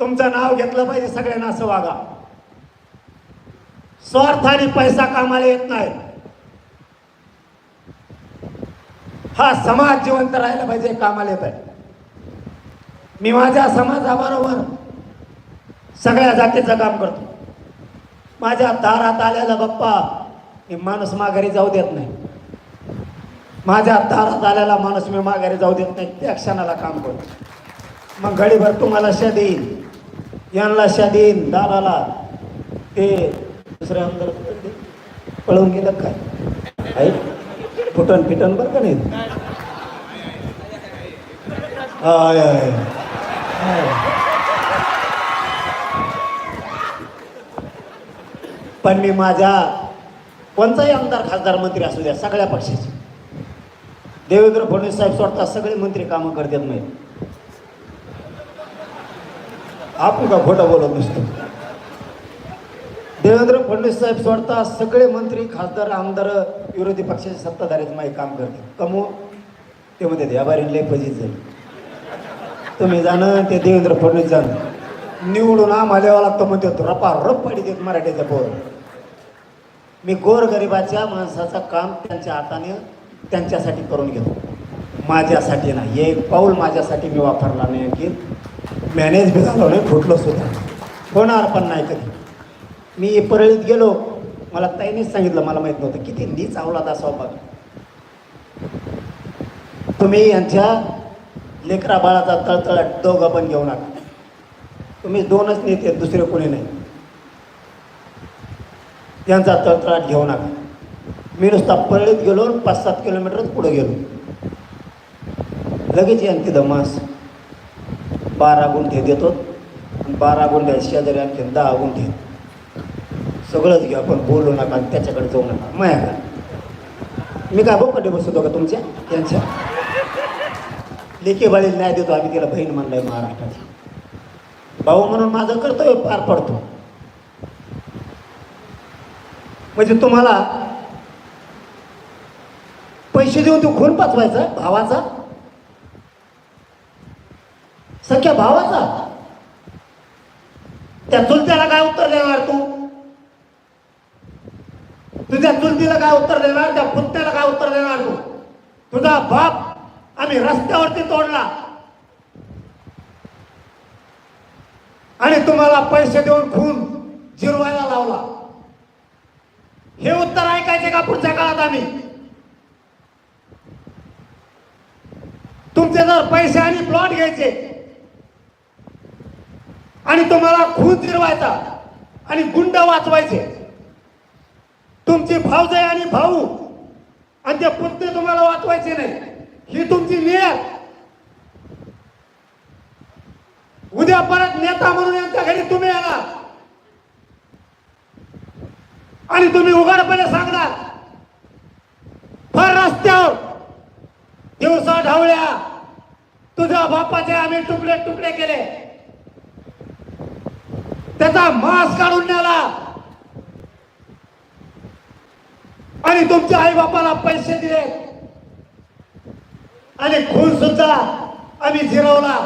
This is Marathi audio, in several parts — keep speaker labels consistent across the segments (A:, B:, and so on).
A: तुमचं नाव घेतलं पाहिजे सगळ्यांना असं वागा. आणि पैसा कामाला येत नाही. हा समाज जिवंत राहायला पाहिजे कामाला येत आहे. मी माझ्या समाजाबरोबर सगळ्या जातीचं काम करतो. माझ्या दारात आलेला बाप्पा मी माणूस माघारी जाऊ देत नाही. माझ्या दारात आलेला माणूस मी माघारी जाऊ देत नाही त्या क्षणाला काम करतो. मग घडीभर तुम्हाला शेत येईल यांना शादीन दाराला ते दुसऱ्या आमदार पळून गेलं काय? आहे फुटन फिटन बरं का नाही? आय, आय. आय. पण मी माझ्या कोणताही आमदार खासदार मंत्री असू द्या सगळ्या पक्षाचे. देवेंद्र फडणवीस साहेब सोडता सगळे मंत्री कामं करतात नाही आपण का खोटा बोलत नसतो देवेंद्र फडणवीस साहेब सोडता सगळे मंत्री खासदार आमदार विरोधी पक्षाचे सत्ताधारीच माही काम करतात कमो ते म्हणते व्यापारी लय फजित झाली. तुम्ही जाणं ते देवेंद्र फडणवीस जाणं. निवडून आम्हाला लागतो म्हणते रपा रप पाडी देत मराठीचा पोर. मी गोरगरिबाच्या माणसाचं काम त्यांच्या हाताने त्यांच्यासाठी करून घेतो. माझ्यासाठी नाही एक पाऊल माझ्यासाठी मी वापरला नाही की मॅनेज बी झालो नाही फुटलो सुद्धा. होणार पण नाही कधी. मी परळीत गेलो मला ताईनेच सांगितलं मला माहीत नव्हतं किती नीच आवला असावा बघा. तुम्ही यांच्या लेकरा बाळाचा तळतळाट दोघं पण घेऊ नका. तुम्ही दोनच नेते दुसरे कोणी नाही. त्यांचा तळतळाट घेऊ नका. मी नुसता परळीत गेलो आणि पाच सात किलोमीटरच पुढे गेलो. लगेच यांची धमास. बारा गुंठे देतो बारा गुंठे शेजारी आणखी दहा गुंठे. सगळंच घ्या आपण बोलू नका आणि त्याच्याकडे जाऊ नका. माया का मी काय बोकडे बसवतो का तुमच्या? त्यांच्या लेखी बाळीला न्याय देतो आम्ही तिला बहीण म्हणलाय महाराष्ट्राची. भाऊ म्हणून माझं कर्तव्य पार पडतो. म्हणजे तुम्हाला पैसे देऊन तो खून पाचवायचा भावाचा? सख्या भावाचा? त्या चुलत्याला काय उत्तर देणार तू? तुझ्या चुलतीला काय उत्तर देणार? त्या पुत्याला काय उत्तर देणार तू? तुझा बाप आम्ही रस्त्यावरती तोडला. आणि तुम्हाला पैसे देऊन खून जिरवायला लावला. हे उत्तर ऐकायचे का पुढच्या काळात आम्ही? तुमचे जर पैसे आणि प्लॉट घ्यायचे आणि तुम्हाला खून जिरवायचा आणि गुंड वाचवायचे. तुमची भावजाई आणि भाऊ आणि ते पुतणे तुम्हाला वाचवायचे नाही. ही तुमची नियत. उद्या परत नेता म्हणून यांच्या घरी तुम्ही येणार. आणि तुम्ही उघडपणे सांगणार. फार रस्त्यावर. दिवसा ढवळ्या. तुझ्या बापाचे आम्ही तुकडे तुकडे केले. त्याचा मास काढून नेला आणि तुमच्या आई बापाला पैसे दिले. आणि खून सुद्धा आम्ही झिरवला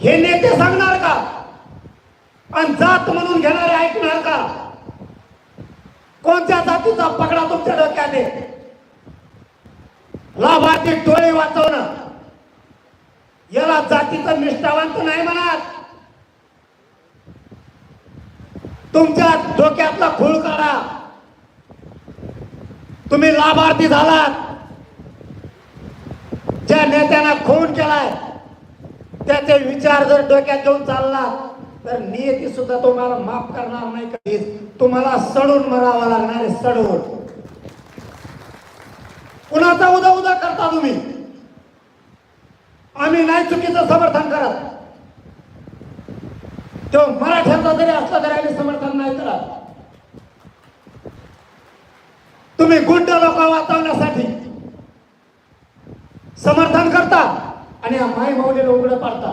A: हे नेते सांगणार का? आणि जात म्हणून घेणारे ऐकणार का? कोणत्या जातीचा पकडा तुमच्या डोक्याने? लाभार्थी टोळे वाचवणं. याला जातीचं निष्ठावंत नाही म्हणत. तुमच्या डोक्यातला खूळ काढा. तुम्ही लाभार्थी झालात. ज्या नेत्यानं खून केलाय त्याचे विचार जर डोक्यात घेऊन चालला तर नियती सुद्धा तुम्हाला माफ करणार नाही कधीच. तुम्हाला सडून मरावा लागणार आहे सडून. कुणाचा उदा उदा करता तुम्ही? आम्ही नाही चुकीचं समर्थन करत. तो मराठ्यांचा जरी असला तरी आम्ही समर्थन करा. तुम्ही गुंड लोक वाचवण्यासाठी समर्थन करता आणि या माऊलीला उघडं पाडता.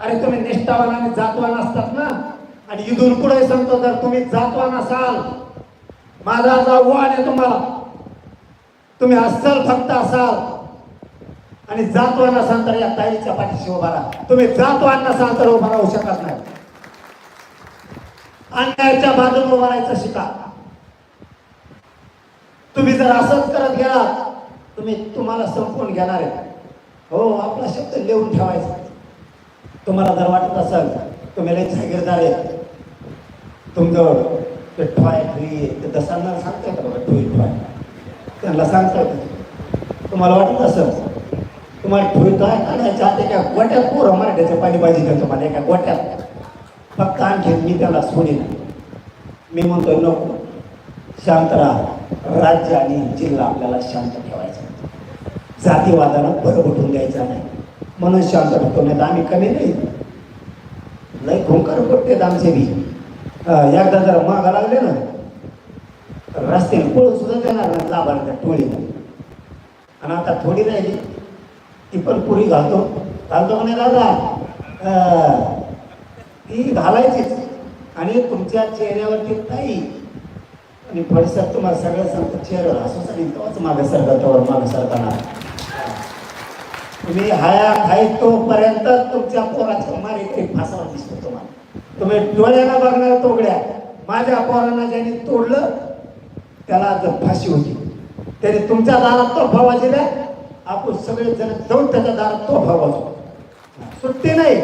A: अरे तुम्ही निष्ठावान आणि जातवान असतात ना? आणि इथून पुढे सांगतो तर तुम्ही जातवान असाल माझा जा वाण आहे तुम्हाला. तुम्ही अस्सल फक्त असाल आणि जातवान असाल तर या ताईच्या पाठीशी उभा राहा. तुम्ही जातवान नसाल तर उभा राहू शकत नाही. अन्यायाच्या बाजून उभा राहायचं शिका. तुम्ही जर असंच करत गेलात तुम्ही तुम्हाला संपवून घेणार आहे. हो आपला शब्द लिहून ठेवायचा. तुम्हाला जर वाटत असेल तुम्ही लई जागीरदार आहे तुमचं ते ठोय ठुई ते दसांना सांगताय का बघा ठुई ठोय? त्यांना सांगता तुम्हाला वाटत असेल तुम्हाला ठुई ठोय काढायच्या आत एका गोट्यात पोरं मराठ्याच्या पाणीबाजी का तुम्हाला एका गोट्यात फक्त आणखी मी त्याला सोडेन. मी म्हणतो नको. शांत राहा. राज्य आणि जिल्हा आपल्याला शांत ठेवायचा जातीवादाला भर उठून द्यायचा नाही. म्हणून शांत ठेवतो नाही तर आम्ही कमी नाही. लय खोंकार पडते आमचे बी. एकदा जर मागा लागले ना रस्त्याने पळून सुद्धा देणार नाही लाभार्थ्या टोळीला आणि आता थोडी राहिली. ती पण पुरी घालतो. घालतो म्हणे नाही दादा? ती घालायचीच. आणि तुमच्या चेहऱ्यावरती ताई. आणि फडसर तुम्हाला सगळं सांगतो चेहऱ्यावर हसूच आणि तोच मागे सरकतावर मागे सरकणार. तुम्ही हया खाई तोपर्यंत तुमच्या पोराच्या मारेकरी फासावर दिसतो तुम्हाला. तुम्ही डोळ्याला बघणार तोगड्या. माझ्या पोरांना ज्याने तोडलं त्याला जर फाशी होती त्याने तुमच्या दारात तो भाव दिला आपण सगळे जण जाऊन त्याच्या दारात तो भाव वाजतो सुट्टी नाही.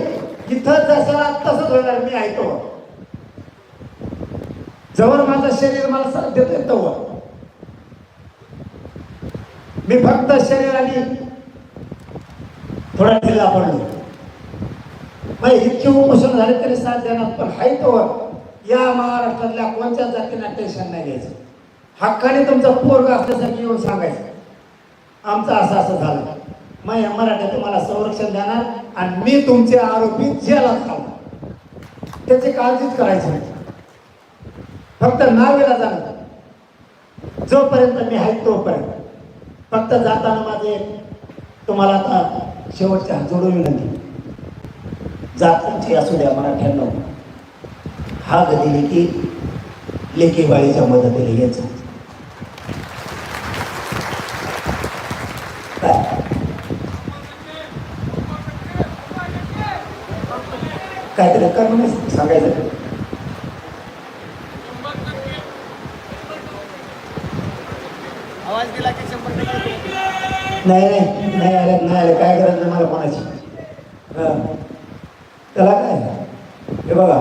A: इथं जसं तसंच होणार मी ऐकतो जवळ माझं शरीर मला साथ देतोय तवर. मी फक्त शरीराने थोडा ढिल्ला पडलो मग इतके उपोषण झाले तरी साथ देणार पण हाय तो या महाराष्ट्रातल्या कोणत्या जातींना टेन्शन नाही घ्यायचं. हक्काने तुमचा पोरग असल्यासारखं येऊन सांगायचं. आमचं असं असं झालं. मग या मराठ्या तुम्हाला संरक्षण देणार आणि मी तुमचे आरोपी जेलात घालणार त्याची काळजीच करायची नाही. फक्त नावेला जाणार जोपर्यंत मी आहे तोपर्यंत. फक्त जाताना माझे तुम्हाला आता शेवटच्या हात जोडून विनंती. जातांची असू द्या मराठ्यांना. हा गती लेखी लेखी बाळीच्या मदतीने यायचं काय काहीतरी करणं सांगायचं.
B: आवाज दिला की शंभर
A: नाही नाही नाही आले नाही आले. काय नाही मला कोणाची. त्याला काय? हे बघा.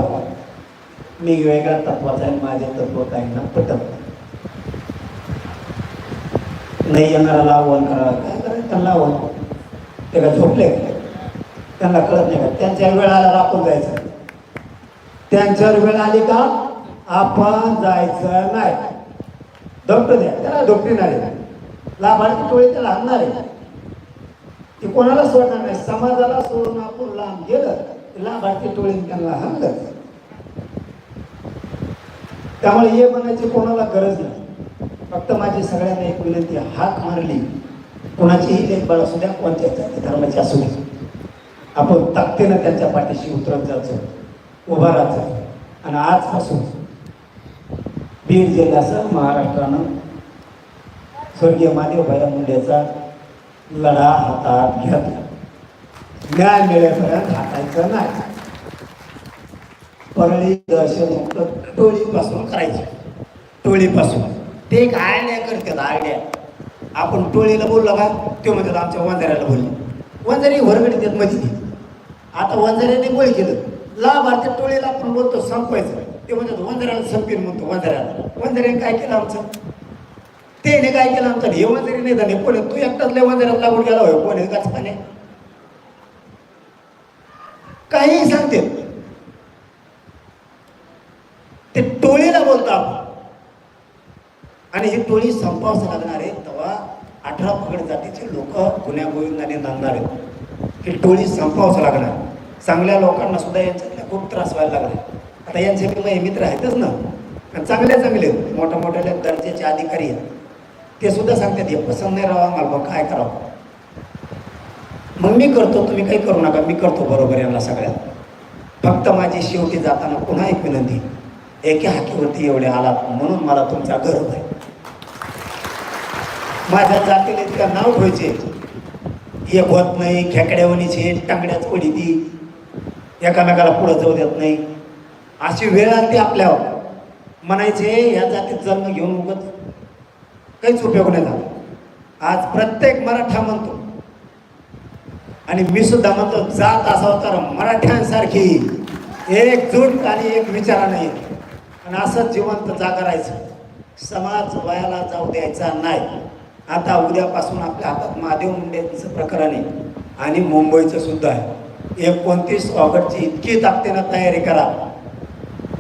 A: मी वेगळ्या तत्वाचा आहे माझे तत्व काही ना पटत. नाही येणारा आव्हान करा काय करायचं? त्यांना आव्हान ते का झोपले? का? त्यांना कळत नाही. का त्यांच्या वेळ आल्यावर आपण जायचं. त्यांच्यावर वेळ आली का? आपण जायचं नाही. दमट द्या. त्याला डॉक्टरीणार आहे लाभार्थी टोळी त्याला आणणार आहे. ती कोणाला सोडणार नाही? समाजाला सोडून आपण लांब गेलं की लाभार्थी टोळी त्यांना हाणलं. त्यामुळे हे म्हणायची कोणाला गरज नाही. फक्त माझी सगळ्यांना एक विनंती आहे, हाक मारली. कोणाचीही लेखबाळ असू द्या कोणत्या धर्माची असू द्या. आपण ताकदीनं त्यांच्या पाठीशी उतरत जायचं उभा राहायचं. आणि आजपासून बीड जिल्ह्यासह महाराष्ट्रानं स्वर्गीय महादेवभाई मुंडेचा लढा हातात घेतला. न्याय मिळेपर्यंत हातायचं नाही. परळी दहशतमुक्त टोळीपासून करायचं. टोळीपासून. ते एक आयडिया करतात आयडिया आपण टोळीला बोललो का? ते म्हणतात आमच्या वंजाऱ्याला बोलले. वंजारी वरगडी देत मध्ये आता वंजाऱ्याने गोळी केलं. लाभार्थी टोळीला आपण बोलतो संपवायचं. ते म्हणतात वंजाऱ्याला संपीन म्हणतो वंजाऱ्याला. वंजाऱ्याने काय केलं आमचं? त्याने काय केलं आमचं? हे वंजारी नाही झाले. कोण तू एकटाच लय वंजाऱ्यात लागून गेला होय. कोणी काच पाणे काहीही सांगते. ते टोळीला बोलतो आपण. आणि ही टोळी संपावस लागणार आहे. तेव्हा अठरा पगड जातीचे लोक गुन्ह्या गोविंदाने नांदणार आहेत. ही टोळी संपावस लागणार. चांगल्या लोकांना सुद्धा यांच्यातल्या खूप त्रास व्हायला लागला आता यांचे बी मित्र आहेतच ना. आणि चांगले चांगले मोठ्या मोठ्या दर्जाचे अधिकारी आहेत. ते सुद्धा सांगतात हे पसंत नाही राहा आम्हाला काय करावं. मग मी करतो तुम्ही काही करू नका मी करतो बरोबर यांना सगळ्यात फक्त माझी शेवटी जाताना पुन्हा एक विनंती एका हाकीवरती एवढे आलात म्हणून मला तुमचा गर्व आहे. माझ्या जातीला इतका नाव ठेवायचे. एक होत नाही खेकड्यावणीचे टांगड्याच पडी ती. एकामेकाला पुढं जाऊ देत नाही. अशी वेळ आली आपल्यावर. म्हणायचे या जातीत जन्म घेऊन उगत काहीच उपयोग नाही झाला. आज प्रत्येक मराठा म्हणतो. आणि मी सुद्धा म्हणतो जात असावं तर मराठ्यांसारखी. एकजूट आणि एक विचारा नाही. आणि असंच जिवंत जागा राहायचं. समाज वयाला जाऊ द्यायचा नाही. आता उद्यापासून आपल्या हातात महादेव मुंडेचं प्रकरण आहे. आणि मुंबईचं सुद्धा आहे. एकोणतीस ऑगस्टची इतकी ताकदीनं तयारी करा.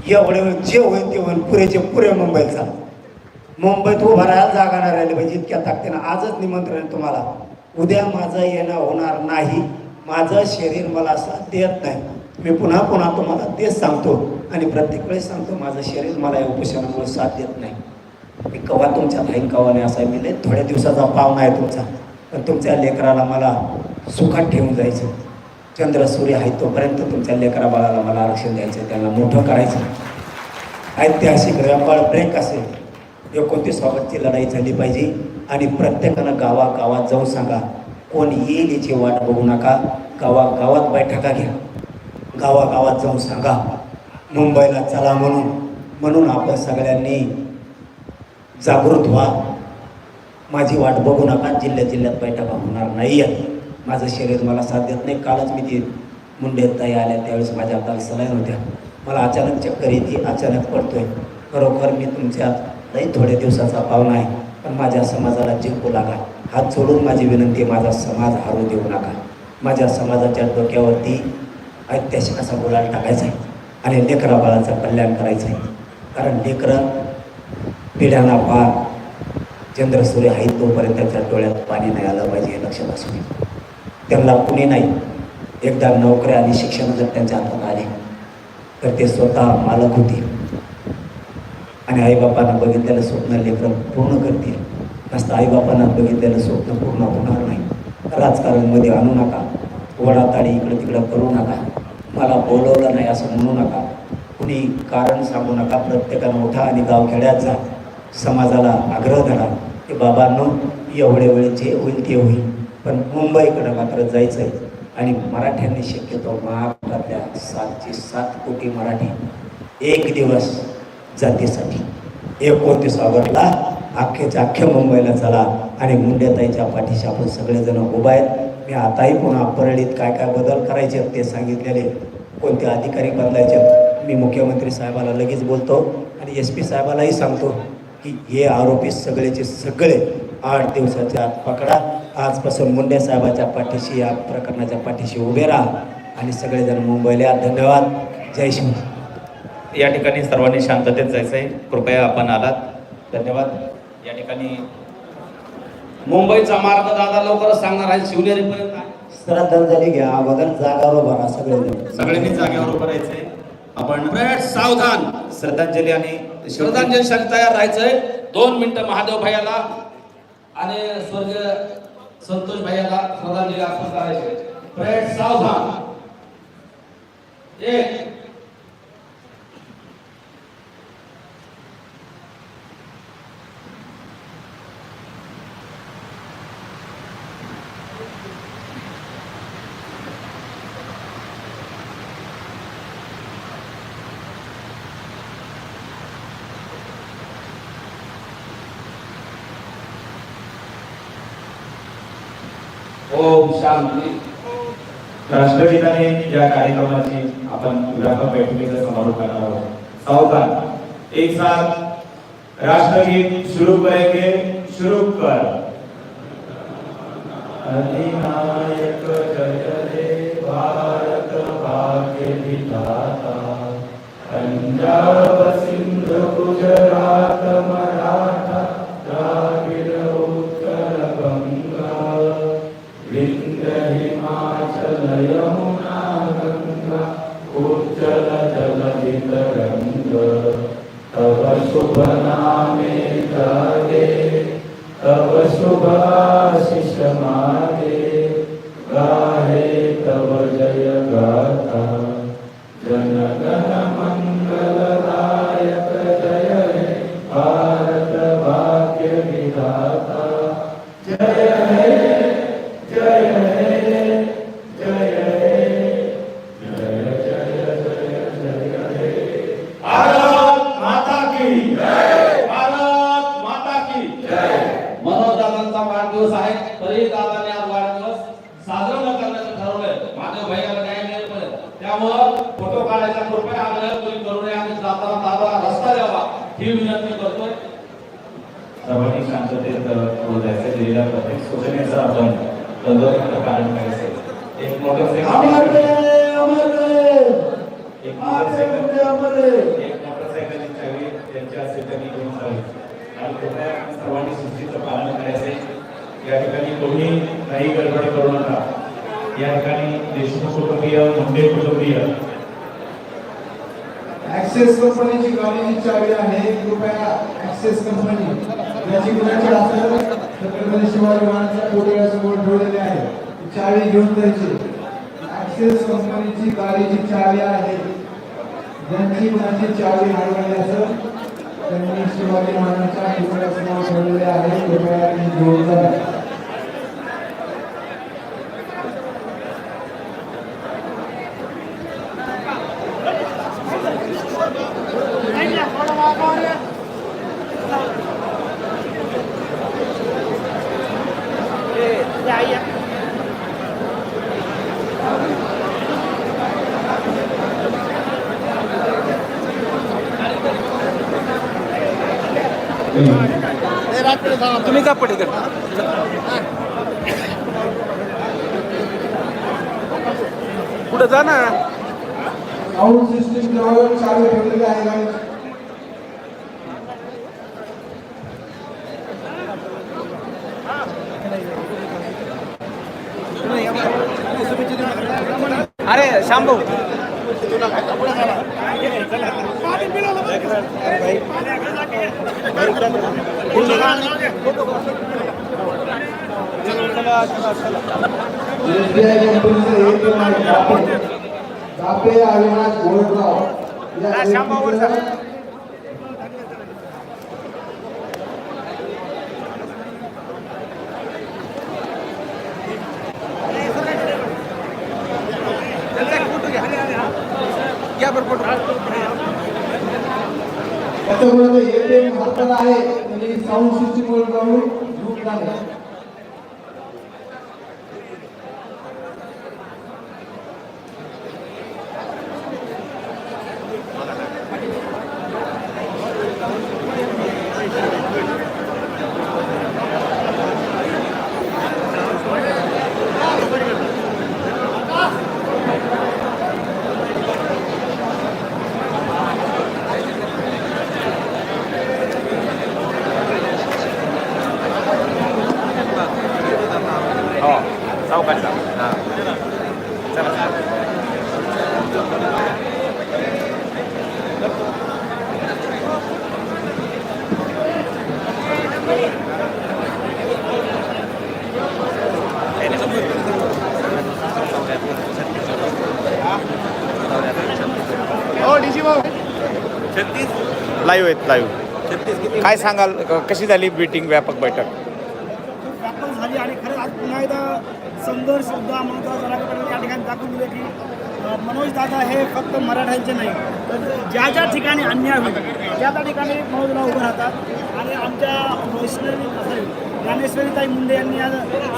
A: एवढे जे होईल ते होईल. पुरेचे पुरे मुंबईचा. मुंबईत उभा राहायला जागा नाही राहिली पाहिजे इतक्या ताकदीनं. आजच निमंत्रण आहे तुम्हाला. उद्या माझं येणं होणार नाही. माझं शरीर मला साथ देत नाही. मी पुन्हा पुन्हा तुम्हाला तेच सांगतो. आणि प्रत्येक वेळेस सांगतो माझं शरीर मला या उपोषणामुळे साथ देत नाही. मी कवा तुमच्या लाईन कवा नाही असा मी लय थोड्या दिवसाचा पाहुणा आहे तुमचा. पण तुमच्या लेकराला मला सुखात ठेवून जायचं. चंद्र सूर्य आहे तोपर्यंत तुमच्या लेकरा बाळाला मला आरक्षण द्यायचं त्यांना मोठं करायचं ऐतिहासिक रंबाळ ब्रेक असेल. एकोणतीस लढाई झाली पाहिजे. आणि प्रत्येकानं गावागावात जाऊन सांगा कोण येईल याची वाट बघू नका. गावागावात बैठका घ्या. गावागावात जाऊन सांगा मुंबईला चला म्हणून. म्हणून आपण सगळ्यांनी जागृत व्हा. माझी वाट बघू नका जिल्ह्यात जिल्ह्यात बैठका होणार नाही आहेत माझं शरीर मला साथ देत नाही. कालच मी ती मुंडे ताई आल्या त्यावेळेस माझ्या हाताला सलाईन होत्या. मला अचानक चक्कर येते अचानक पडतोय. खरोखर मी तुमच्यात लई थोड्या दिवसाचा पाहुणा आहे पण माझ्या समाजाला जिंकू लागा. हात जोडून माझी विनंती माझा समाज हारू देऊ नका. माझ्या समाजाच्या डोक्यावरती ऐतिहासिक असा गुलाल टाकायचा आहे आणि लेकरा बाळाचं कल्याण करायचं आहे. कारण लेकरं पिढ्यांना पार चंद्र सूर्य आहे तोपर्यंत त्यांच्या डोळ्यात पाणी नाही आलं पाहिजे हे लक्षात असू दे. त्यांना कुणी नाही. एकदा नोकऱ्या आणि शिक्षण जर त्यांच्या हातात आले तर ते स्वतः मालक होतील. आणि आईबापांना बघितलेलं स्वप्न लेकरं पूर्ण करतील. नसतं आईबापांना बघितलेलं स्वप्न पूर्ण होणार नाही. राजकारणमध्ये आणू नका. वडाताडी इकडं तिकडं करू नका. मला बोलवलं नाही असं म्हणू नका. कुणी कारण सांगू नका. प्रत्येकानं उठा आणि गावखेड्यात जा. समाजाला आग्रह धरा की बाबांनो एवढे वेळ जे होईल ते होईल. पण मुंबईकडं मात्र जायचं आहे आणि मराठ्यांनी शक्यतो महाराष्ट्रातल्या सातशे सात कोटी मराठी एक दिवस जातीसाठी. एकोणतीस ऑगस्टला अख्खेच्या अख्ख्या मुंबईला चला आणि मुंड्याताईच्या पाठीशी आपण सगळेजण उभा आहेत. मी आताही पुन्हा परळीत काय काय बदल करायचे आहेत ते सांगितलेले कोणते अधिकारी बदलायचे मी मुख्यमंत्री साहेबाला लगेच बोलतो आणि एस पी साहेबालाही सांगतो. की हे आरोपी सगळेचे सगळे आठ दिवसाच्या आत पकडा. आजपासून मुंडे साहेबाच्या पाठीशी या प्रकरणाच्या पाठीशी उभे राहा. आणि सगळेजण मुंबईला या. धन्यवाद. जय शिव
C: या ठिकाणी सर्वांनी शांततेत जायचं आहे कृपया आपण आलात. धन्यवाद. या ठिकाणी
B: मुंबईचा मार्ग दादा लवकरच सांगणार आहे. शिवनेरीपर्यंत.
A: श्रद्धांजली घ्या. अगोदर जागावर उभा राहा सगळेजण.
C: सगळ्यांनी जागेवर उभं राहायचंय. आपण
B: सावधान.
C: श्रद्धांजली आणि
B: श्रद्धांजलीसाठी तयार राहायचंय. दोन मिनिटं महादेव भैयाला आणि स्वर्ग संतोष भैयाला श्रद्धांजली अर्पण करायचे प्रयत्न सावधान. एक ओम शांती.
C: राष्ट्रगीताने या कार्यक्रमाची आपण ग्राहक बैठकीचा समारोप करणार आहोत. सावधान. एक साथ राष्ट्रगीत सुरू करेंगे. शुरू कर. अधिनायक जय हे भारत भाग्य विधाता पंजाब जय हे
B: महादेव भैयाला न्याय मिळेल त्यामुळं फोटो काढायचा कृपया आग्रह तुम्ही करू नये आणि जाताना दादा रस्ता द्यावा ही विनंती करतोय
C: सर्वांनी शांततेत बोलायचं दिलेल्या प्रत्येक सूचनेचं आपण तंतोतंत पालन करायचं एक मोटरसायकल एक मोटरसायकल एक मोटरसायकलची चावी त्यांच्या असेल त्यांनी घेऊन जावी आणि कृपया आपण सर्वांनी शिस्तीचं पालन करायचे. या ठिकाणी कोणी काही गडबड करू नका. या ठिकाणी देशमुख कुटुंबीय मुंडे कुटुंबीय.
D: ऍक्सेस कंपनीची गाडीची चावी आहे. कृपया ऍक्सेस कंपनी याची कुणाची असेल छत्रपती शिवाजी महाराजांच्या पुतळ्यासमोर ठेवलेली आहे. ती चावी घेऊन जायची ऍक्सेस कंपनीची गाडीची चावी आहे. ज्यांची कुणाची चावी हरवली असेल त्यांनी शिवाजी महाराजांच्या पुतळ्यासमोर ठेवलेली आहे. कृपया ती घेऊन जा
E: तुम्ही का पडे कुठं जा ना
D: साऊंड सिस्टीम जवळ चावी ठेवलेली आहे गाडीची
E: अरे शांभू
D: एसबीआय कंपनीचं एटीएम आहे दापे दापे अविनाश गोळराव या व्यक्तीचं
E: घ्या बरं फोटो
D: त्याच्यामुळे एटीएम हातात आहे आणि साऊंड सिस्टीम वर जाऊन झूम झाले
E: हो चौकातला हां चला लाईव्ह आहेत लाईव्ह काय सांगाल? क- कशी झाली मीटिंग व्यापक बैठक?
F: व्यापक झाली आणि खरंच आज पुन्हा एकदा संघर्ष सुद्धा मनोज या ठिकाणी दाखवून दिले की मनोज दादा हे फक्त मराठ्यांचे नाही तर ज्या ज्या ठिकाणी अन्याय होईल त्या त्या ठिकाणी मनोजला उभं राहतात. आणि आमच्या वैष्णवी sorry, ज्ञानेश्वरीताई मुंडे यांनी आज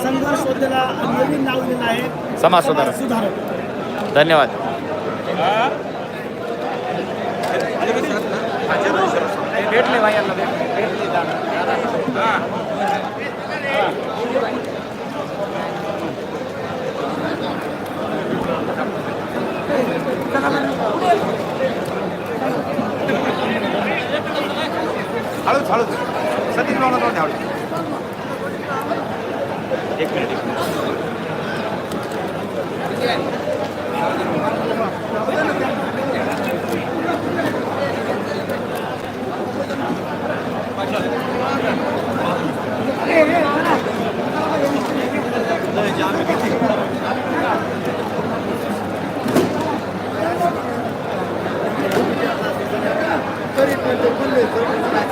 F: संघर्ष शोधलेला नवीन नाव दिलेलं आहे.
E: समाज सुधारक.
F: सुधारक.
E: धन्यवाद. भेटले भाई यांना भेटले हळूच हळूच सतीश भावना जाऊन द्या हळूच एक मिनिट एक